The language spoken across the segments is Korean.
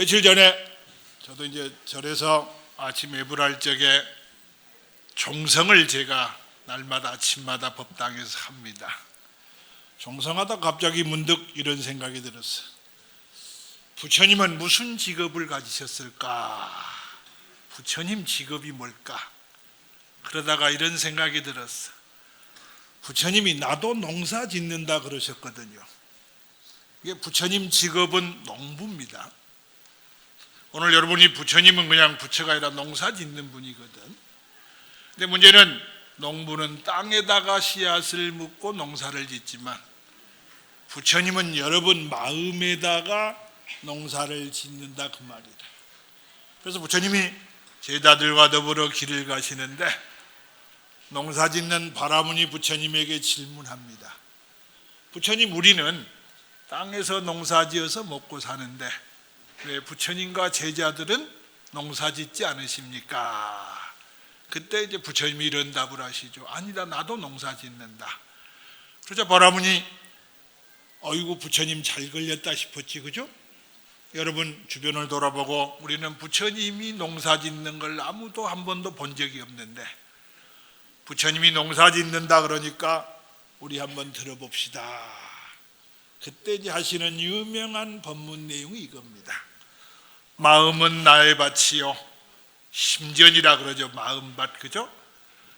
며칠 전에 저도 이제 절에서 아침 예불할 적에 종성을 제가 날마다 아침마다 법당에서 합니다. 종성하다 갑자기 문득 이런 생각이 들었어요. 부처님은 무슨 직업을 가지셨을까? 부처님 직업이 뭘까? 그러다가 이런 생각이 들었어. 부처님이 나도 농사 짓는다 그러셨거든요. 이게 부처님 직업은 농부입니다. 오늘 여러분이 부처님은 그냥 부처가 아니라 농사 짓는 분이거든. 근데 문제는 농부는 땅에다가 씨앗을 묻고 농사를 짓지만 부처님은 여러분 마음에다가 농사를 짓는다 그 말이다. 그래서 부처님이 제자들과 더불어 길을 가시는데 농사 짓는 바라문이 부처님에게 질문합니다. 부처님 우리는 땅에서 농사 지어서 먹고 사는데 왜 부처님과 제자들은 농사 짓지 않으십니까? 그때 이제 부처님이 이런 답을 하시죠. 아니다, 나도 농사 짓는다. 그러자 바라문이 어이구 부처님 잘 걸렸다 싶었지, 그죠? 여러분 주변을 돌아보고 우리는 부처님이 농사 짓는 걸 아무도 한 번도 본 적이 없는데 부처님이 농사 짓는다 그러니까 우리 한번 들어봅시다. 그때 하시는 유명한 법문 내용이 이겁니다. 마음은 나의 밭이요. 심전이라 그러죠. 마음밭 그죠?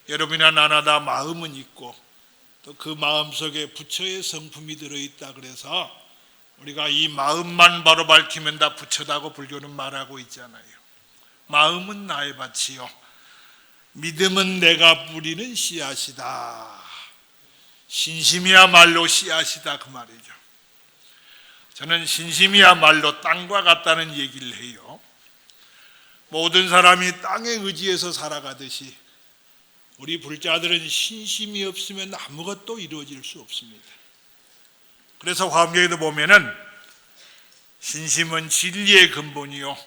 여러분이나 나나 다 마음은 있고 또 그 마음 속에 부처의 성품이 들어있다 그래서 우리가 이 마음만 바로 밝히면 다 부처다고 불교는 말하고 있잖아요. 마음은 나의 밭이요. 믿음은 내가 뿌리는 씨앗이다. 신심이야말로 씨앗이다 그 말이죠. 저는 신심이야말로 땅과 같다는 얘기를 해요. 모든 사람이 땅에 의지해서 살아가듯이 우리 불자들은 신심이 없으면 아무것도 이루어질 수 없습니다. 그래서 화엄경에도 보면은 신심은 진리의 근본이요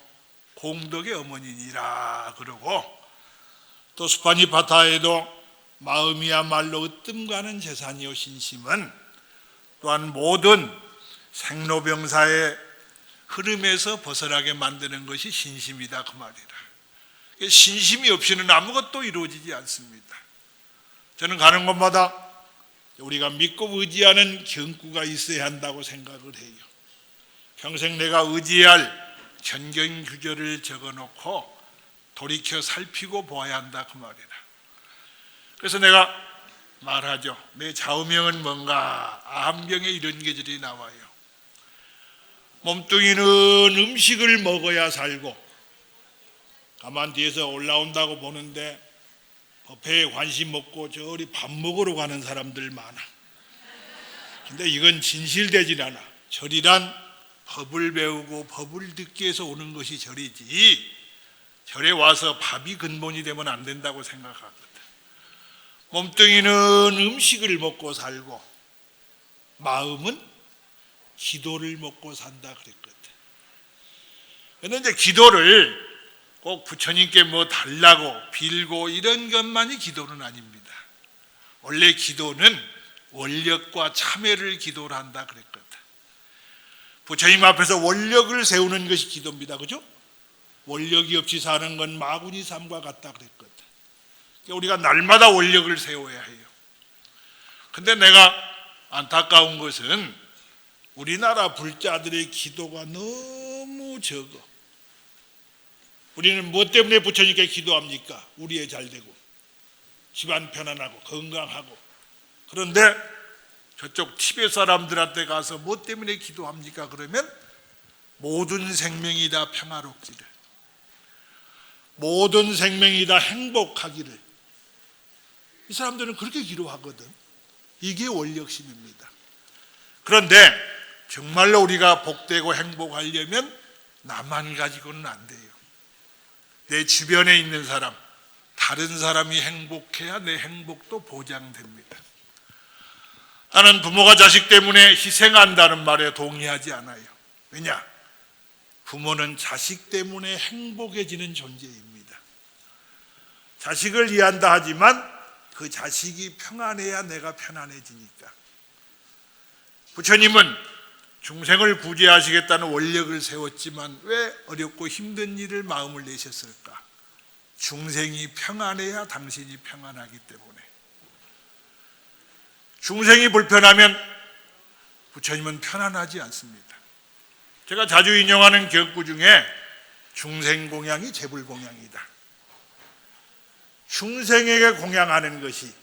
공덕의 어머니니라 그러고 또 수파니파타에도 마음이야말로 으뜸가는 재산이요 신심은 또한 모든 생로병사의 흐름에서 벗어나게 만드는 것이 신심이다 그 말이라. 신심이 없이는 아무것도 이루어지지 않습니다. 저는 가는 곳마다 우리가 믿고 의지하는 경구가 있어야 한다고 생각을 해요. 평생 내가 의지할 견경 규절을 적어놓고 돌이켜 살피고 보아야 한다 그 말이라. 그래서 내가 말하죠. 내 좌우명은 뭔가 암경에 이런 계절이 나와요. 몸뚱이는 음식을 먹어야 살고 가만 뒤에서 올라온다고 보는데 법회에 관심 없고 저리 밥 먹으러 가는 사람들 많아. 근데 이건 진실되질 않아. 절이란 법을 배우고 법을 듣기 위해서 오는 것이 절이지. 절에 와서 밥이 근본이 되면 안 된다고 생각하거든. 몸뚱이는 음식을 먹고 살고 마음은 기도를 먹고 산다 그랬거든. 그런데 기도를 꼭 부처님께 뭐 달라고 빌고 이런 것만이 기도는 아닙니다. 원래 기도는 원력과 참회를 기도를 한다 그랬거든. 부처님 앞에서 원력을 세우는 것이 기도입니다. 그죠? 원력이 없이 사는 건 마구니 삶과 같다 그랬거든. 그러니까 우리가 날마다 원력을 세워야 해요. 근데 내가 안타까운 것은 우리나라 불자들의 기도가 너무 적어. 우리는 무엇 때문에 부처님께 기도합니까? 우리의 잘 되고 집안 편안하고 건강하고 그런데 저쪽 티베 사람들한테 가서 무엇 때문에 기도합니까? 그러면 모든 생명이 다 평화롭기를 모든 생명이 다 행복하기를 이 사람들은 그렇게 기도하거든 이게 원력심입니다 그런데 정말로 우리가 복되고 행복하려면 나만 가지고는 안 돼요 내 주변에 있는 사람, 다른 사람이 행복해야 내 행복도 보장됩니다. 나는 부모가 자식 때문에 희생한다는 말에 동의하지 않아요. 왜냐? 부모는 자식 때문에 행복해지는 존재입니다. 자식을 이해한다 하지만 그 자식이 평안해야 내가 편안해지니까. 부처님은 중생을 구제하시겠다는 원력을 세웠지만 왜 어렵고 힘든 일을 마음을 내셨을까? 중생이 평안해야 당신이 평안하기 때문에. 중생이 불편하면 부처님은 편안하지 않습니다. 제가 자주 인용하는 격구 중에 중생 공양이 재불 공양이다. 중생에게 공양하는 것이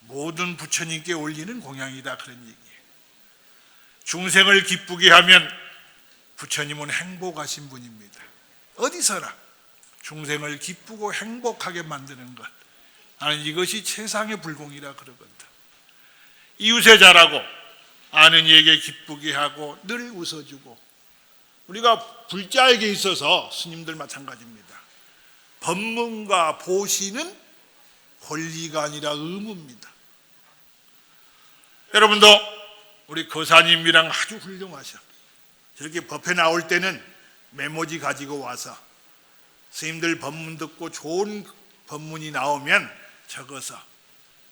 모든 부처님께 올리는 공양이다 그런 얘기예요. 중생을 기쁘게 하면 부처님은 행복하신 분입니다. 어디서나 중생을 기쁘고 행복하게 만드는 것. 나는 이것이 최상의 불공이라 그러거든. 이웃에 잘하고 아는 이에게 기쁘게 하고 늘 웃어주고 우리가 불자에게 있어서 스님들 마찬가지입니다. 법문과 보시는 권리가 아니라 의무입니다. 여러분도 우리 거사님이랑 아주 훌륭하셔. 저렇게 법회 나올 때는 메모지 가지고 와서 스님들 법문 듣고 좋은 법문이 나오면 적어서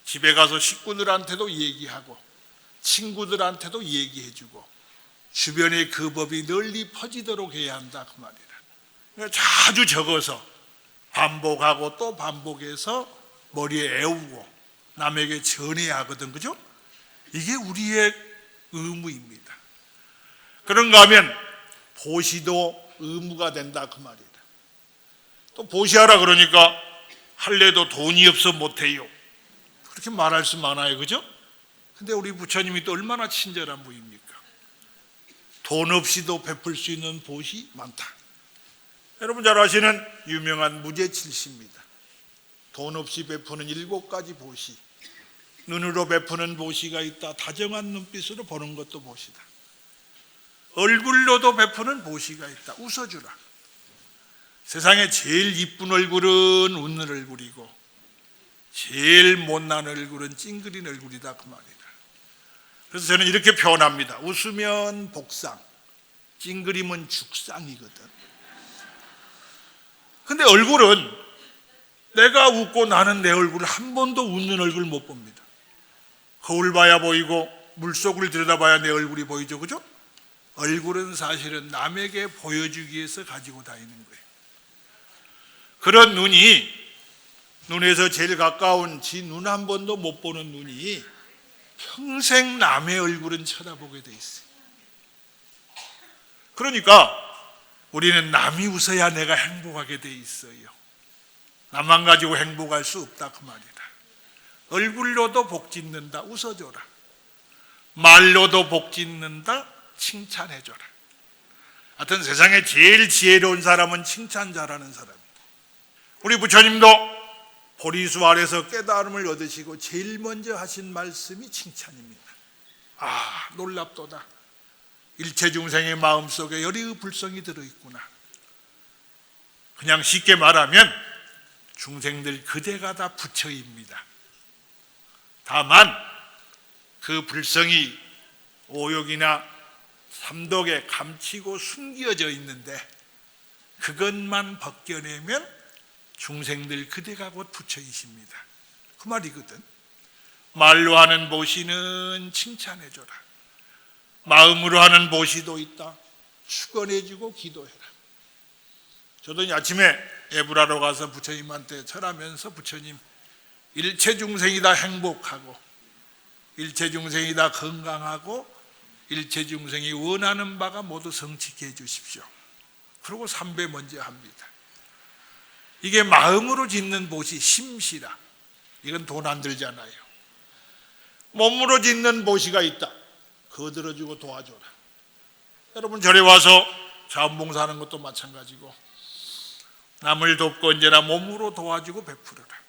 집에 가서 식구들한테도 얘기하고 친구들한테도 얘기해주고 주변에 그 법이 널리 퍼지도록 해야 한다 그 말이라. 그러니까 자주 적어서 반복하고 또 반복해서 머리에 애우고 남에게 전해야 하거든, 그죠? 이게 우리의 의무입니다. 그런가 하면 보시도 의무가 된다 그 말이다. 또 보시하라 그러니까 할래도 돈이 없어 못해요. 그렇게 말할 수 많아요, 그죠? 근데 우리 부처님이 또 얼마나 친절한 분입니까? 돈 없이도 베풀 수 있는 보시 많다. 여러분 잘 아시는 유명한 무제칠시입니다. 돈 없이 베푸는 일곱 가지 보시. 눈으로 베푸는 보시가 있다. 다정한 눈빛으로 보는 것도 보시다. 얼굴로도 베푸는 보시가 있다. 웃어주라. 세상에 제일 이쁜 얼굴은 웃는 얼굴이고 제일 못난 얼굴은 찡그린 얼굴이다 그 말이다. 그래서 저는 이렇게 표현합니다. 웃으면 복상, 찡그림은 죽상이거든. 근데 얼굴은 내가 웃고 나는 내 얼굴을 한 번도 웃는 얼굴 못 봅니다. 거울 봐야 보이고 물속을 들여다봐야 내 얼굴이 보이죠. 그죠? 얼굴은 사실은 남에게 보여주기 위해서 가지고 다니는 거예요. 그런 눈이 눈에서 제일 가까운 지 눈 한 번도 못 보는 눈이 평생 남의 얼굴은 쳐다보게 돼 있어요. 그러니까 우리는 남이 웃어야 내가 행복하게 돼 있어요. 나만 가지고 행복할 수 없다 그 말이다. 얼굴로도 복 짓는다 웃어줘라. 말로도 복 짓는다 칭찬해줘라. 하여튼 세상에 제일 지혜로운 사람은 칭찬 잘하는 사람이다. 우리 부처님도 보리수 아래서 깨달음을 얻으시고 제일 먼저 하신 말씀이 칭찬입니다. 아 놀랍도다. 일체 중생의 마음 속에 열의의 불성이 들어있구나. 그냥 쉽게 말하면 중생들 그대가 다 부처입니다. 다만 그 불성이 오욕이나 삼독에 감치고 숨겨져 있는데 그것만 벗겨내면 중생들 그대가 곧 부처이십니다. 그 말이거든. 말로 하는 보시는 칭찬해줘라. 마음으로 하는 보시도 있다. 축원해주고 기도해라. 저도 아침에 에브라로 가서 부처님한테 절하면서 부처님 일체 중생이 다 행복하고 일체 중생이 다 건강하고 일체 중생이 원하는 바가 모두 성취케 해 주십시오. 그리고 삼배 먼저 합니다. 이게 마음으로 짓는 보시 심시라. 이건 돈 안 들잖아요. 몸으로 짓는 보시가 있다. 거들어주고 도와줘라. 여러분 절에 와서 자원봉사하는 것도 마찬가지고 남을 돕고 언제나 몸으로 도와주고 베풀어라.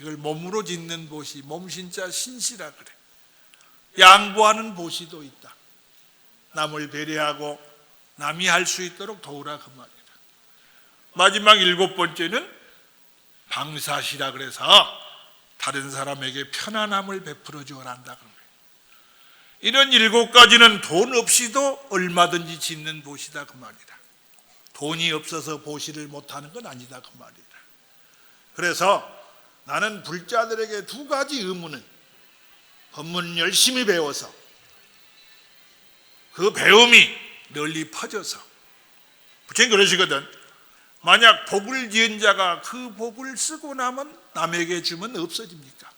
이걸 몸으로 짓는 보시, 몸신자 신시라 그래. 양보하는 보시도 있다. 남을 배려하고 남이 할 수 있도록 도우라 그 말이다. 마지막 일곱 번째는 방사시라 그래서 다른 사람에게 편안함을 베풀어 주어라 한다 그런 거예요. 이런 일곱 가지는 돈 없이도 얼마든지 짓는 보시다 그 말이다. 돈이 없어서 보시를 못하는 건 아니다 그 말이다. 그래서 나는 불자들에게 두 가지 의무는 법문 열심히 배워서 그 배움이 널리 퍼져서 부처님 그러시거든. 만약 복을 지은 자가 그 복을 쓰고 나면 남에게 주면 없어집니까?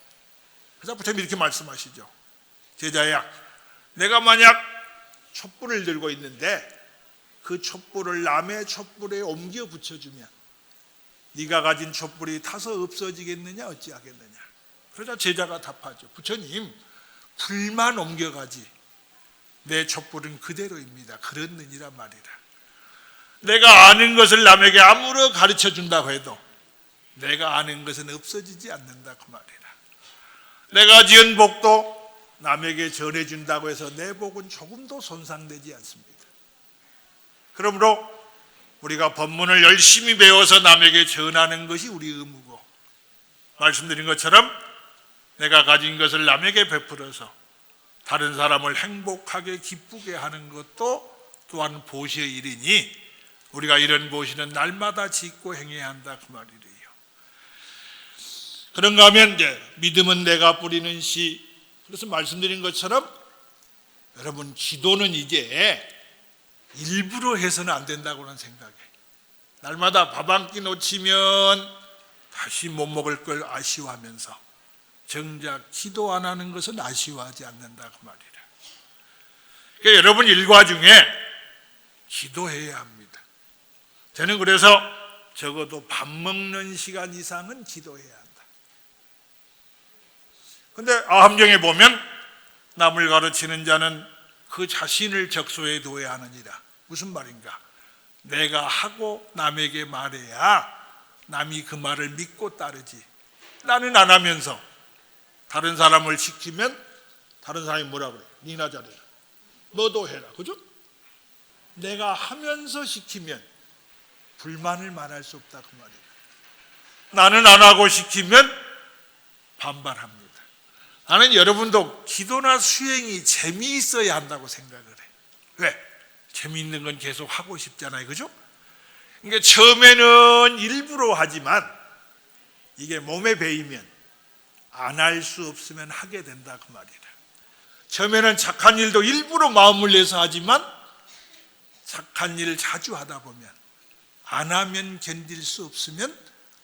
그래서 부처님 이렇게 말씀하시죠. 제자야, 내가 만약 촛불을 들고 있는데 그 촛불을 남의 촛불에 옮겨 붙여주면 네가 가진 촛불이 타서 없어지겠느냐 어찌하겠느냐. 그러자 제자가 답하죠. 부처님, 불만 옮겨가지. 내 촛불은 그대로입니다. 그렇느니라 말이라. 내가 아는 것을 남에게 아무로 가르쳐 준다고 해도 내가 아는 것은 없어지지 않는다 그 말이라. 내가 지은 복도 남에게 전해 준다고 해서 내 복은 조금도 손상되지 않습니다. 그러므로 우리가 법문을 열심히 배워서 남에게 전하는 것이 우리 의무고 말씀드린 것처럼 내가 가진 것을 남에게 베풀어서 다른 사람을 행복하게 기쁘게 하는 것도 또한 보시의 일이니 우리가 이런 보시는 날마다 짓고 행해야 한다 그 말이래요. 그런가 하면 이제 믿음은 내가 뿌리는 씨. 그래서 말씀드린 것처럼 여러분 기도는 이제 일부러 해서는 안 된다고는 생각해. 날마다 밥 한 끼 놓치면 다시 못 먹을 걸 아쉬워하면서 정작 기도 안 하는 것은 아쉬워하지 않는다 그 말이라. 그러니까 여러분 일과 중에 기도해야 합니다. 저는 그래서 적어도 밥 먹는 시간 이상은 기도해야 한다. 근데 아함경에 보면 남을 가르치는 자는 그 자신을 적소에 둬야 하느니라. 무슨 말인가? 내가 하고 남에게 말해야 남이 그 말을 믿고 따르지. 나는 안 하면서 다른 사람을 시키면 다른 사람이 뭐라 그래? 니나 잘해라. 너도 해라. 그죠? 내가 하면서 시키면 불만을 말할 수 없다 그 말이에요. 나는 안 하고 시키면 반발합니다. 나는 여러분도 기도나 수행이 재미있어야 한다고 생각을 해. 왜? 재미있는 건 계속 하고 싶잖아요. 그죠? 그러니까 처음에는 일부러 하지만 이게 몸에 배이면 안 할 수 없으면 하게 된다 그 말이다. 처음에는 착한 일도 일부러 마음을 내서 하지만 착한 일을 자주 하다 보면 안 하면 견딜 수 없으면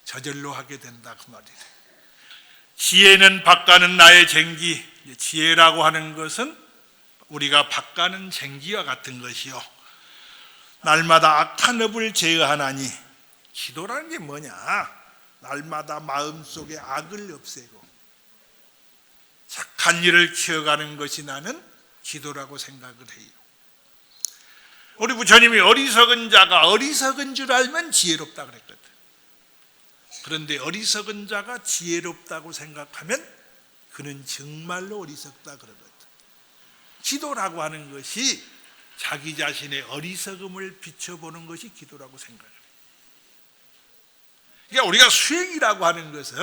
저절로 하게 된다 그 말이다. 지혜는 바가는 나의 쟁기. 지혜라고 하는 것은 우리가 바가는 쟁기와 같은 것이요. 날마다 악한 업을 제어하나니 기도라는 게 뭐냐? 날마다 마음속에 악을 없애고 착한 일을 키워가는 것이 나는 기도라고 생각을 해요. 우리 부처님이 어리석은 자가 어리석은 줄 알면 지혜롭다 그랬거든. 그런데 어리석은 자가 지혜롭다고 생각하면 그는 정말로 어리석다 그러거든. 기도라고 하는 것이 자기 자신의 어리석음을 비춰보는 것이 기도라고 해요. 그러니까 우리가 수행이라고 하는 것은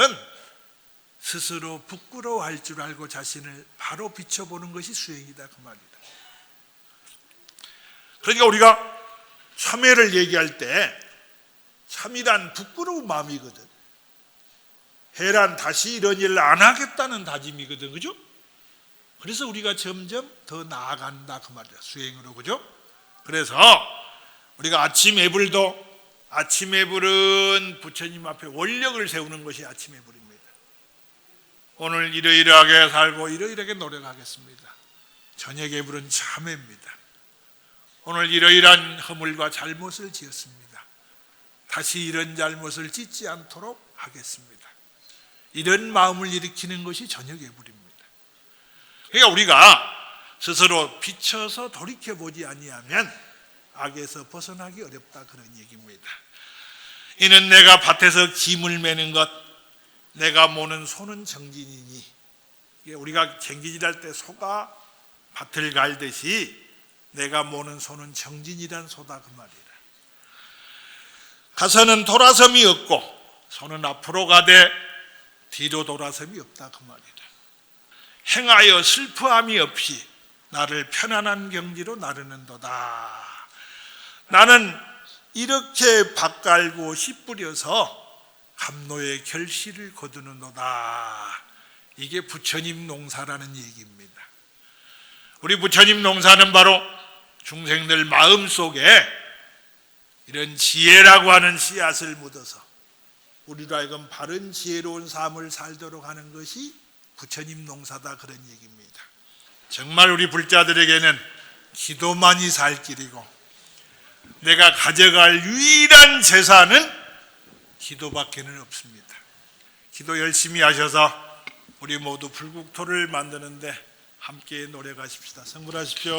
스스로 부끄러워할 줄 알고 자신을 바로 비춰보는 것이 수행이다 그 말이다. 그러니까 우리가 참회를 얘기할 때 참이란 부끄러운 마음이거든. 해란 다시 이런 일을 안 하겠다는 다짐이거든. 그죠? 그래서 우리가 점점 더 나아간다 그 말이야. 수행으로. 그죠? 그래서 우리가 아침 애불도 아침 애불은 부처님 앞에 원력을 세우는 것이 아침 애불입니다. 오늘 이러이러하게 살고 이러이러하게 노력하겠습니다. 저녁 애불은 참회입니다. 오늘 이러이러한 허물과 잘못을 지었습니다. 다시 이런 잘못을 짓지 않도록 하겠습니다. 이런 마음을 일으키는 것이 저녁 예불입니다. 그러니까 우리가 스스로 비춰서 돌이켜 보지 아니하면 악에서 벗어나기 어렵다 그런 얘기입니다. 이는 내가 밭에서 짐을 매는 것, 내가 모는 소는 정진이니. 우리가 쟁기질할 때 소가 밭을 갈듯이 내가 모는 소는 정진이란 소다 그 말이라. 가서는 돌아섬이 없고 소는 앞으로 가되 뒤로 돌아섬이 없다 그 말이라. 행하여 슬퍼함이 없이 나를 편안한 경지로 나르는도다. 나는 이렇게 밭 갈고 씨 뿌려서 감노의 결실을 거두는도다. 이게 부처님 농사라는 얘기입니다. 우리 부처님 농사는 바로 중생들 마음 속에 이런 지혜라고 하는 씨앗을 묻어서 우리로 하여금 바른 지혜로운 삶을 살도록 하는 것이 부처님 농사다 그런 얘기입니다. 정말 우리 불자들에게는 기도만이 살 길이고 내가 가져갈 유일한 재산은 기도밖에는 없습니다. 기도 열심히 하셔서 우리 모두 불국토를 만드는데 함께 노력하십시다. 성불하십시오.